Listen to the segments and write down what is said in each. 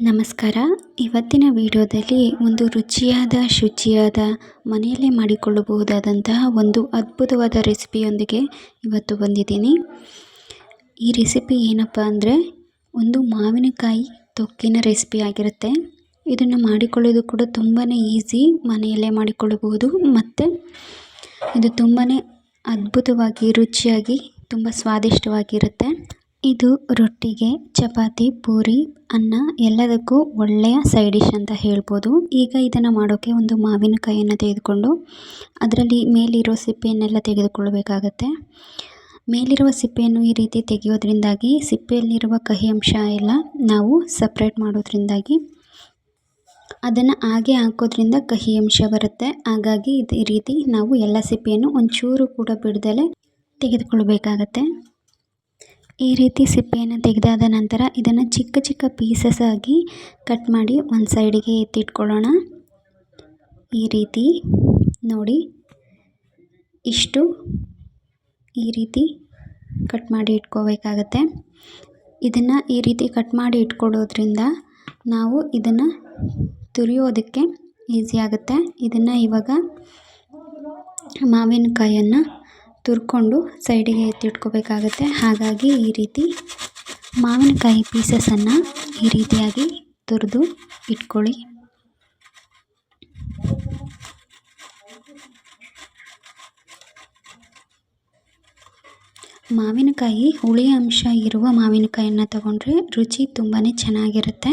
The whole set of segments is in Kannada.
ನಮಸ್ಕಾರ. ಇವತ್ತಿನ ವಿಡಿಯೋದಲ್ಲಿ ಒಂದು ರುಚಿಯಾದ, ಶುಚಿಯಾದ, ಮನೆಯಲ್ಲೇ ಮಾಡಿಕೊಳ್ಳಬಹುದಾದಂತಹ ಒಂದು ಅದ್ಭುತವಾದ ರೆಸಿಪಿಯೊಂದಿಗೆ ಇವತ್ತು ಬಂದಿದ್ದೀನಿ. ಈ ರೆಸಿಪಿ ಏನಪ್ಪ ಅಂದರೆ, ಒಂದು ಮಾವಿನಕಾಯಿ ತೊಕ್ಕಿನ ರೆಸಿಪಿ ಆಗಿರುತ್ತೆ. ಇದನ್ನು ಮಾಡಿಕೊಳ್ಳೋದು ಕೂಡ ತುಂಬಾ ಈಸಿ, ಮನೆಯಲ್ಲೇ ಮಾಡಿಕೊಳ್ಳಬಹುದು. ಮತ್ತು ಇದು ತುಂಬಾ ಅದ್ಭುತವಾಗಿ, ರುಚಿಯಾಗಿ, ತುಂಬ ಸ್ವಾದಿಷ್ಟವಾಗಿರುತ್ತೆ. ಇದು ರೊಟ್ಟಿಗೆ, ಚಪಾತಿ, ಪೂರಿ, ಅನ್ನ ಎಲ್ಲದಕ್ಕೂ ಒಳ್ಳೆಯ ಸೈಡ್ ಡಿಶ್ ಅಂತ ಹೇಳ್ಬೋದು. ಈಗ ಇದನ್ನು ಮಾಡೋಕ್ಕೆ ಒಂದು ಮಾವಿನಕಾಯಿಯನ್ನು ತೆಗೆದುಕೊಂಡು ಅದರಲ್ಲಿ ಮೇಲಿರೋ ಸಿಪ್ಪೆಯನ್ನೆಲ್ಲ ತೆಗೆದುಕೊಳ್ಳಬೇಕಾಗತ್ತೆ. ಮೇಲಿರುವ ಸಿಪ್ಪೆಯನ್ನು ಈ ರೀತಿ ತೆಗೆಯೋದ್ರಿಂದಾಗಿ ಸಿಪ್ಪೆಯಲ್ಲಿರುವ ಕಹಿ ಅಂಶ ಎಲ್ಲ ನಾವು ಸಪ್ರೇಟ್ ಮಾಡೋದ್ರಿಂದಾಗಿ ಅದನ್ನು ಹಾಗೆ ಹಾಕೋದ್ರಿಂದ ಕಹಿ ಅಂಶ ಬರುತ್ತೆ. ಹಾಗಾಗಿ ಇದೇ ರೀತಿ ನಾವು ಎಲ್ಲ ಸಿಪ್ಪೆಯನ್ನು ಒಂಚೂರು ಕೂಡ ಬಿಡದಲೇ ತೆಗೆದುಕೊಳ್ಬೇಕಾಗತ್ತೆ ಈ ರೀತಿ ಸಿಪ್ಪೆಯನ್ನು ತೆಗೆದಾದ ನಂತರ ಇದನ್ನು ಚಿಕ್ಕ ಚಿಕ್ಕ ಪೀಸಸ್ ಆಗಿ ಕಟ್ ಮಾಡಿ ಒಂದು ಸೈಡಿಗೆ ಎತ್ತಿಟ್ಕೊಳ್ಳೋಣ. ಈ ರೀತಿ ನೋಡಿ. ಇಷ್ಟು ಈ ರೀತಿ ಕಟ್ ಮಾಡಿ ಇಟ್ಕೋಬೇಕಾಗತ್ತೆ. ಇದನ್ನು ಈ ರೀತಿ ಕಟ್ ಮಾಡಿ ಇಟ್ಕೊಳ್ಳೋದ್ರಿಂದ ನಾವು ಇದನ್ನು ತುರಿಯೋದಕ್ಕೆ ಈಸಿ ಆಗುತ್ತೆ. ಇದನ್ನು ಇವಾಗ ಮಾವಿನಕಾಯನ್ನು ತುರ್ಕೊಂಡು ಸೈಡಿಗೆ ಎತ್ತಿಟ್ಕೋಬೇಕಾಗತ್ತೆ. ಹಾಗಾಗಿ ಈ ರೀತಿ ಮಾವಿನಕಾಯಿ ಪೀಸಸನ್ನು ಈ ರೀತಿಯಾಗಿ ತುರಿದು ಇಟ್ಕೊಳ್ಳಿ. ಮಾವಿನಕಾಯಿ ಹುಳಿ ಅಂಶ ಇರುವ ಮಾವಿನಕಾಯಿಯನ್ನು ತಗೊಂಡ್ರೆ ರುಚಿ ತುಂಬಾ ಚೆನ್ನಾಗಿರುತ್ತೆ.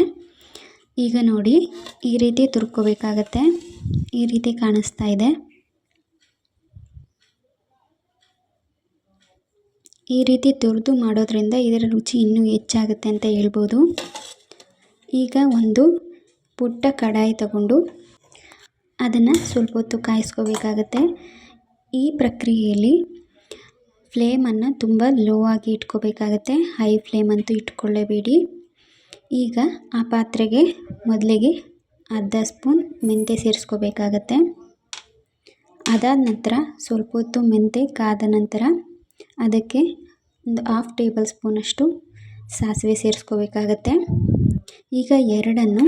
ಈಗ ನೋಡಿ ಈ ರೀತಿ ತುರ್ಕೋಬೇಕಾಗತ್ತೆ. ಈ ರೀತಿ ಕಾಣಿಸ್ತಾ ಇದೆ. ಈ ರೀತಿ ತುರಿದು ಮಾಡೋದ್ರಿಂದ ಇದರ ರುಚಿ ಇನ್ನೂ ಹೆಚ್ಚಾಗುತ್ತೆ ಅಂತ ಹೇಳ್ಬೋದು. ಈಗ ಒಂದು ಪುಟ್ಟ ಕಡಾಯಿ ತಗೊಂಡು ಅದನ್ನು ಸ್ವಲ್ಪ ಹೊತ್ತು ಕಾಯಿಸ್ಕೋಬೇಕಾಗತ್ತೆ. ಈ ಪ್ರಕ್ರಿಯೆಯಲ್ಲಿ ಫ್ಲೇಮನ್ನು ತುಂಬ ಲೋ ಆಗಿ ಇಟ್ಕೋಬೇಕಾಗತ್ತೆ. ಹೈ ಫ್ಲೇಮ್ ಅಂತೂ ಇಟ್ಕೊಳ್ಳೇಬೇಡಿ. ಈಗ ಆ ಪಾತ್ರೆಗೆ ಮೊದಲಿಗೆ ಅರ್ಧ ಸ್ಪೂನ್ ಮೆಂತ್ಯ ಸೇರಿಸ್ಕೋಬೇಕಾಗತ್ತೆ. ಅದಾದ ನಂತರ ಸ್ವಲ್ಪ ಹೊತ್ತು ಮೆಂತ್ಯ ಕಾದ ನಂತರ ಅದಕ್ಕೆ ಒಂದು ಹಾಫ್ ಟೇಬಲ್ ಸ್ಪೂನಷ್ಟು ಸಾಸಿವೆ ಸೇರಿಸ್ಕೋಬೇಕಾಗತ್ತೆ. ಈಗ ಎರಡನ್ನು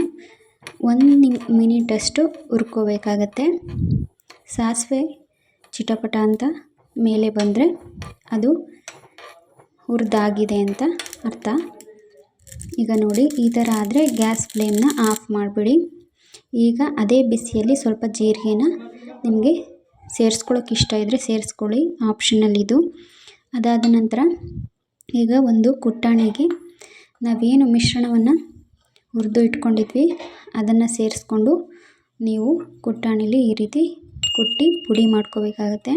ಒಂದು ನಿಮ್ ಮಿನಿಟಷ್ಟು ಹುರ್ಕೋಬೇಕಾಗತ್ತೆ. ಸಾಸಿವೆ ಚಿಟಪಟ ಅಂತ ಮೇಲೆ ಬಂದರೆ ಅದು ಹುರಿದಾಗಿದೆ ಅಂತ ಅರ್ಥ. ಈಗ ನೋಡಿ, ಈ ಥರ ಆದರೆ ಗ್ಯಾಸ್ ಫ್ಲೇಮ್ನ ಆಫ್ ಮಾಡಿಬಿಡಿ. ಈಗ ಅದೇ ಬಿಸಿಯಲ್ಲಿ ಸ್ವಲ್ಪ ಜೀರಿಗೆನ ನಿಮಗೆ ಸೇರಿಸ್ಕೊಳ್ಳೋಕೆ ಇಷ್ಟ ಇದ್ದರೆ ಸೇರಿಸ್ಕೊಳ್ಳಿ. ಆಪ್ಷನಲ್ ಇದು. ಅದಾದ ನಂತರ ಈಗ ಒಂದು ಕುಟ್ಟಾಣಿಗೆ ನಾವೇನು ಮಿಶ್ರಣವನ್ನು ಹುರಿದು ಇಟ್ಕೊಂಡಿದ್ವಿ, ಅದನ್ನು ಸೇರಿಸ್ಕೊಂಡು ನೀವು ಕುಟ್ಟಾಣಿಲಿ ಈ ರೀತಿ ಕುಟ್ಟಿ ಪುಡಿ ಮಾಡ್ಕೋಬೇಕಾಗತ್ತೆ.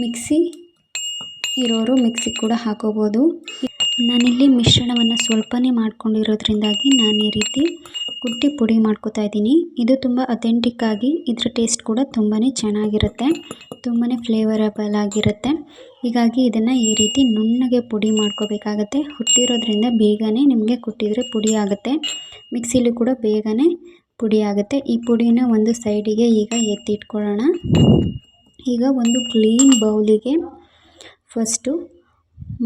ಮಿಕ್ಸಿ ಇರೋರು ಮಿಕ್ಸಿಗೆ ಕೂಡ ಹಾಕೋಬೋದು. ನಾನಿಲ್ಲಿ ಮಿಶ್ರಣವನ್ನು ಸ್ವಲ್ಪನೇ ಮಾಡ್ಕೊಂಡಿರೋದ್ರಿಂದಾಗಿ ನಾನು ಈ ರೀತಿ ಕುಟ್ಟಿ ಪುಡಿ ಮಾಡ್ಕೋತಾ ಇದ್ದೀನಿ. ಇದು ತುಂಬ ಅಥೆಂಟಿಕ್ ಆಗಿ ಇದ್ರ ಟೇಸ್ಟ್ ಕೂಡ ತುಂಬಾ ಚೆನ್ನಾಗಿರುತ್ತೆ. ತುಂಬಾ ಫ್ಲೇವರಬಲ್ ಆಗಿರುತ್ತೆ. ಹೀಗಾಗಿ ಇದನ್ನು ಈ ರೀತಿ ನುಣ್ಣಗೆ ಪುಡಿ ಮಾಡ್ಕೋಬೇಕಾಗತ್ತೆ. ಹುಟ್ಟಿರೋದ್ರಿಂದ ಬೇಗನೆ ನಿಮಗೆ ಕುಟ್ಟಿದರೆ ಪುಡಿ ಆಗುತ್ತೆ. ಮಿಕ್ಸಿಲಿ ಕೂಡ ಬೇಗನೆ ಪುಡಿ ಆಗುತ್ತೆ. ಈ ಪುಡಿನ ಒಂದು ಸೈಡಿಗೆ ಈಗ ಎತ್ತಿಟ್ಕೊಳ್ಳೋಣ. ಈಗ ಒಂದು ಕ್ಲೀನ್ ಬೌಲಿಗೆ ಫಸ್ಟು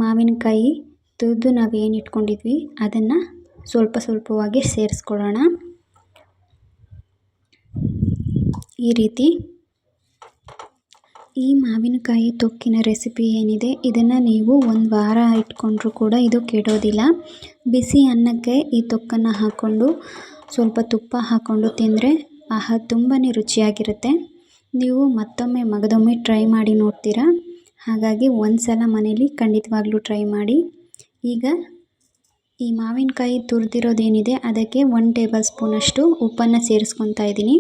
ಮಾವಿನಕಾಯಿ ತುರಿದು ನಾವೇನು ಇಟ್ಕೊಂಡಿದ್ವಿ, ಅದನ್ನು ಸ್ವಲ್ಪ ಸ್ವಲ್ಪವಾಗಿ ಸೇರಿಸ್ಕೊಳ್ಳೋಣ. ಈ ರೀತಿ ಈ ಮಾವಿನಕಾಯಿ ತೊಕ್ಕಿನ ರೆಸಿಪಿ ಏನಿದೆ, ಇದನ್ನು ನೀವು ಒಂದು ವಾರ ಇಟ್ಕೊಂಡ್ರೂ ಕೂಡ ಇದು ಕೆಡೋದಿಲ್ಲ. ಬಿಸಿ ಅನ್ನಕ್ಕೆ ಈ ತೊಕ್ಕನ್ನು ಹಾಕ್ಕೊಂಡು ಸ್ವಲ್ಪ ತುಪ್ಪ ಹಾಕ್ಕೊಂಡು ತಿಂದರೆ ಆಹಾ ತುಂಬಾ ರುಚಿಯಾಗಿರುತ್ತೆ. ನೀವು ಮತ್ತೊಮ್ಮೆ ಮಗದೊಮ್ಮೆ ಟ್ರೈ ಮಾಡಿ ನೋಡ್ತೀರಾ. ಹಾಗಾಗಿ ಒಂದು ಸಲ ಮನೇಲಿ ಖಂಡಿತವಾಗ್ಲೂ ಟ್ರೈ ಮಾಡಿ. ಈಗ ಈ ಮಾವಿನಕಾಯಿ ತುರಿದಿರೋದೇನಿದೆ, ಅದಕ್ಕೆ ಒನ್ ಟೇಬಲ್ ಸ್ಪೂನಷ್ಟು ಉಪ್ಪನ್ನು ಸೇರಿಸ್ಕೊತಾ ಇದ್ದೀನಿ.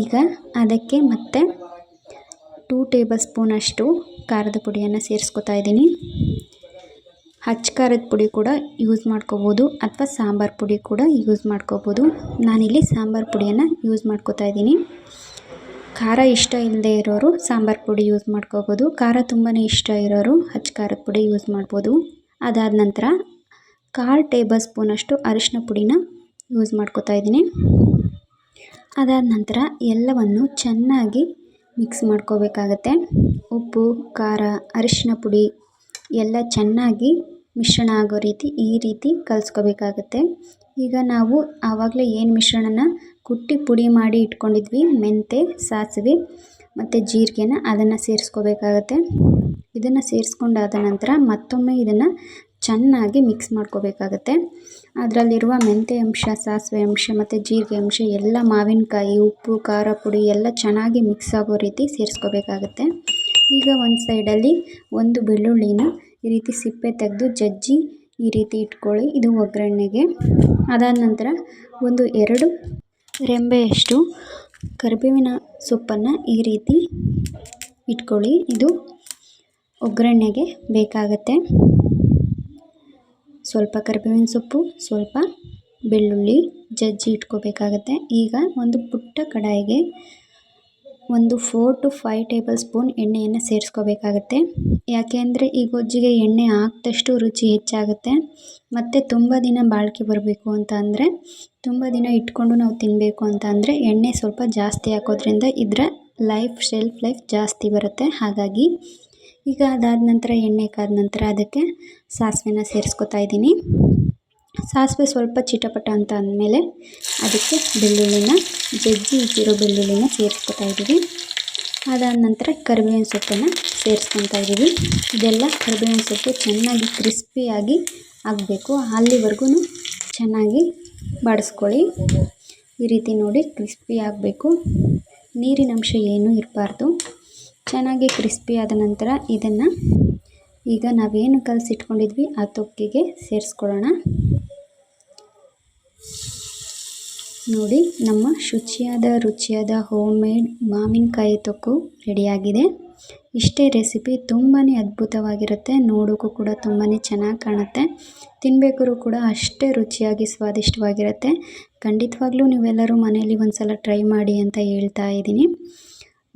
ಈಗ ಅದಕ್ಕೆ ಮತ್ತೆ ಟೂ ಟೇಬಲ್ ಸ್ಪೂನಷ್ಟು ಖಾರದ ಪುಡಿಯನ್ನು ಸೇರಿಸ್ಕೊತಾ ಇದ್ದೀನಿ. ಹಚ್ಚ ಖಾರದ ಪುಡಿ ಕೂಡ ಯೂಸ್ ಮಾಡ್ಕೋಬೋದು, ಅಥವಾ ಸಾಂಬಾರು ಪುಡಿ ಕೂಡ ಯೂಸ್ ಮಾಡ್ಕೋಬೋದು. ನಾನಿಲ್ಲಿ ಸಾಂಬಾರು ಪುಡಿಯನ್ನು ಯೂಸ್ ಮಾಡ್ಕೋತಾ ಇದ್ದೀನಿ. ಖಾರ ಇಷ್ಟ ಇಲ್ಲದೆ ಇರೋರು ಸಾಂಬಾರು ಪುಡಿ ಯೂಸ್ ಮಾಡ್ಕೋಬೋದು. ಖಾರ ತುಂಬಾ ಇಷ್ಟ ಇರೋರು ಹಚ್ಚ ಖಾರದ ಪುಡಿ ಯೂಸ್ ಮಾಡ್ಬೋದು. ಅದಾದ ನಂತರ ಕಾಲು ಟೇಬಲ್ ಸ್ಪೂನಷ್ಟು ಅರಿಶಿನ ಪುಡಿನ ಯೂಸ್ ಮಾಡ್ಕೋತಾ ಇದ್ದೀನಿ. ಅದಾದ ನಂತರ ಎಲ್ಲವನ್ನು ಚೆನ್ನಾಗಿ ಮಿಕ್ಸ್ ಮಾಡ್ಕೋಬೇಕಾಗತ್ತೆ. ಉಪ್ಪು, ಖಾರ ಅರಿಶಿನ ಪುಡಿ ಎಲ್ಲ ಚೆನ್ನಾಗಿ ಮಿಶ್ರಣ ಆಗೋ ರೀತಿ ಈ ರೀತಿ ಕಲಿಸ್ಕೋಬೇಕಾಗತ್ತೆ. ಈಗ ನಾವು ಆವಾಗಲೇ ಏನು ಮಿಶ್ರಣನ ಕುಟ್ಟಿ ಪುಡಿ ಮಾಡಿ ಇಟ್ಕೊಂಡಿದ್ವಿ ಮೆಂತೆ ಸಾಸಿವೆ. ಮತ್ತು ಜೀರಿಗೆನ ಅದನ್ನು ಸೇರಿಸ್ಕೋಬೇಕಾಗತ್ತೆ. ಇದನ್ನು ಸೇರಿಸ್ಕೊಂಡಾದ ನಂತರ ಮತ್ತೊಮ್ಮೆ ಇದನ್ನು ಚೆನ್ನಾಗಿ ಮಿಕ್ಸ್ ಮಾಡ್ಕೋಬೇಕಾಗತ್ತೆ. ಅದರಲ್ಲಿರುವ ಮೆಂತೆ ಅಂಶ, ಸಾಸಿವೆ ಅಂಶ ಮತ್ತು ಜೀರಿಗೆ ಅಂಶ, ಎಲ್ಲ ಮಾವಿನಕಾಯಿ, ಉಪ್ಪು, ಖಾರ ಪುಡಿ ಎಲ್ಲ ಚೆನ್ನಾಗಿ ಮಿಕ್ಸ್ ಆಗೋ ರೀತಿ ಸೇರಿಸ್ಕೋಬೇಕಾಗತ್ತೆ. ಈಗ ಒಂದು ಸೈಡಲ್ಲಿ ಒಂದು ಬೆಳ್ಳುಳ್ಳಿನ ಈ ರೀತಿ ಸಿಪ್ಪೆ ತೆಗೆದು ಜಜ್ಜಿ ಈ ರೀತಿ ಇಟ್ಕೊಳ್ಳಿ ಇದು ಒಗ್ಗರಣೆಗೆ. ಅದಾದ ನಂತರ ಒಂದು ಎರಡು ರೆಂಬೆಯಷ್ಟು ಕರಿಬೇವಿನ ಸೊಪ್ಪನ್ನು ಈ ರೀತಿ ಇಟ್ಕೊಳ್ಳಿ. ಇದು ಒಗ್ಗರಣೆಗೆ ಬೇಕಾಗತ್ತೆ. ಸ್ವಲ್ಪ ಕರಿಬೇವಿನ ಸೊಪ್ಪು, ಸ್ವಲ್ಪ ಬೆಳ್ಳುಳ್ಳಿ ಜಜ್ಜಿ ಇಟ್ಕೋಬೇಕಾಗತ್ತೆ. ಈಗ ಒಂದು ಪುಟ್ಟ ಕಡಾಯಿಗೆ ಒಂದು four to five tablespoon ಎಣ್ಣೆಯನ್ನು ಸೇರಿಸ್ಕೋಬೇಕಾಗತ್ತೆ. ಯಾಕೆ ಅಂದರೆ ಈ ಗೊಜ್ಜಿಗೆ ಎಣ್ಣೆ ಹಾಕ್ದಷ್ಟು ರುಚಿ ಹೆಚ್ಚಾಗುತ್ತೆ. ಮತ್ತು ತುಂಬ ದಿನ ಬಾಳಿಕೆ ಬರಬೇಕು ಅಂತ ಅಂದರೆ, ತುಂಬ ದಿನ ಇಟ್ಕೊಂಡು ನಾವು ತಿನ್ನಬೇಕು ಅಂತ ಅಂದರೆ ಎಣ್ಣೆ ಸ್ವಲ್ಪ ಜಾಸ್ತಿ ಹಾಕೋದ್ರಿಂದ ಇದರ ಲೈಫ್ ಶೆಲ್ಫ್ ಲೈಫ್ ಜಾಸ್ತಿ ಬರುತ್ತೆ. ಹಾಗಾಗಿ ಈಗ ಅದಾದ ನಂತರ, ಎಣ್ಣೆ ಕಾದ ನಂತರ ಅದಕ್ಕೆ ಸಾಸಿವೆನ ಸೇರಿಸ್ಕೊತಾ ಇದ್ದೀನಿ. ಸಾಸಿವೆ ಸ್ವಲ್ಪ ಚಿಟಪಟ ಅಂತ ಅಂದಮೇಲೆ ಅದಕ್ಕೆ ಬೆಳ್ಳುಳ್ಳಿನ ಜಜ್ಜಿ ಇಟ್ಟಿರೋ ಬೆಳ್ಳುಳ್ಳಿನ ಸೇರಿಸ್ಕೊತಾ ಇದ್ದೀವಿ. ಅದಾದ ನಂತರ ಕರಿಬೇವಿನ ಸೊಪ್ಪನ್ನು ಸೇರಿಸ್ಕೊತಾ ಇದ್ದೀವಿ. ಇದೆಲ್ಲ ಕರಿಬೇವಿನ ಸೊಪ್ಪು ಚೆನ್ನಾಗಿ ಕ್ರಿಸ್ಪಿಯಾಗಿ ಆಗಬೇಕು. ಅಲ್ಲಿವರೆಗೂ ಚೆನ್ನಾಗಿ ಬಾಡಿಸ್ಕೊಳ್ಳಿ. ಈ ರೀತಿ ನೋಡಿ ಕ್ರಿಸ್ಪಿ ಆಗಬೇಕು. ನೀರಿನ ಅಂಶ ಏನೂ ಇರಬಾರ್ದು. ಚೆನ್ನಾಗಿ ಕ್ರಿಸ್ಪಿ ಆದ ನಂತರ ಇದನ್ನು ಈಗ ನಾವೇನು ಕಲಸಿಟ್ಕೊಂಡಿದ್ವಿ ಆ ತೊಕ್ಕಿಗೆ ಸೇರಿಸ್ಕೊಳ್ಳೋಣ. ನೋಡಿ, ನಮ್ಮ ಶುಚಿಯಾದ, ರುಚಿಯಾದ ಹೋಮ್ ಮೇಡ್ ಮಾವಿನಕಾಯಿ ತೊಕ್ಕು ರೆಡಿಯಾಗಿದೆ. ಇಷ್ಟೇ ರೆಸಿಪಿ ತುಂಬಾ ಅದ್ಭುತವಾಗಿರುತ್ತೆ. ನೋಡೋಕ್ಕೂ ಕೂಡ ತುಂಬಾ ಚೆನ್ನಾಗಿ ಕಾಣುತ್ತೆ. ತಿನ್ಬೇಕಾದ್ರೂ ಕೂಡ ಅಷ್ಟೇ ರುಚಿಯಾಗಿ ಸ್ವಾದಿಷ್ಟವಾಗಿರುತ್ತೆ. ಖಂಡಿತವಾಗ್ಲೂ ನೀವೆಲ್ಲರೂ ಮನೆಯಲ್ಲಿ ಒಂದು ಸಲ ಟ್ರೈ ಮಾಡಿ ಅಂತ ಹೇಳ್ತಾ ಇದ್ದೀನಿ.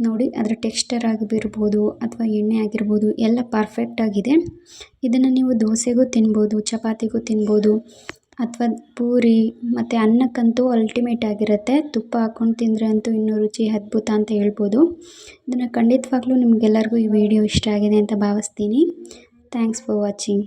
ನೋಡಿ, ಅದರ ಟೆಕ್ಸ್ಚರ್ ಆಗಿರ್ಬೋದು ಅಥವಾ ಎಣ್ಣೆ ಆಗಿರ್ಬೋದು ಎಲ್ಲ ಪರ್ಫೆಕ್ಟಾಗಿದೆ ಇದನ್ನು ನೀವು ದೋಸೆಗೂ ತಿನ್ಬೋದು, ಚಪಾತಿಗೂ ತಿನ್ಬೋದು ಅಥವಾ ಪೂರಿ, ಮತ್ತು ಅನ್ನಕ್ಕಂತೂ ಅಲ್ಟಿಮೇಟ್ ಆಗಿರುತ್ತೆ. ತುಪ್ಪ ಹಾಕೊಂಡು ತಿಂದರೆ ಅಂತೂ ಇನ್ನೂ ರುಚಿ ಅದ್ಭುತ ಅಂತ ಹೇಳ್ಬೋದು. ಇದನ್ನು ಖಂಡಿತವಾಗ್ಲೂ ನಿಮಗೆಲ್ಲರಿಗೂ ಈ ವಿಡಿಯೋ ಇಷ್ಟ ಆಗಿದೆ ಅಂತ ಭಾವಿಸ್ತೀನಿ. Thanks for watching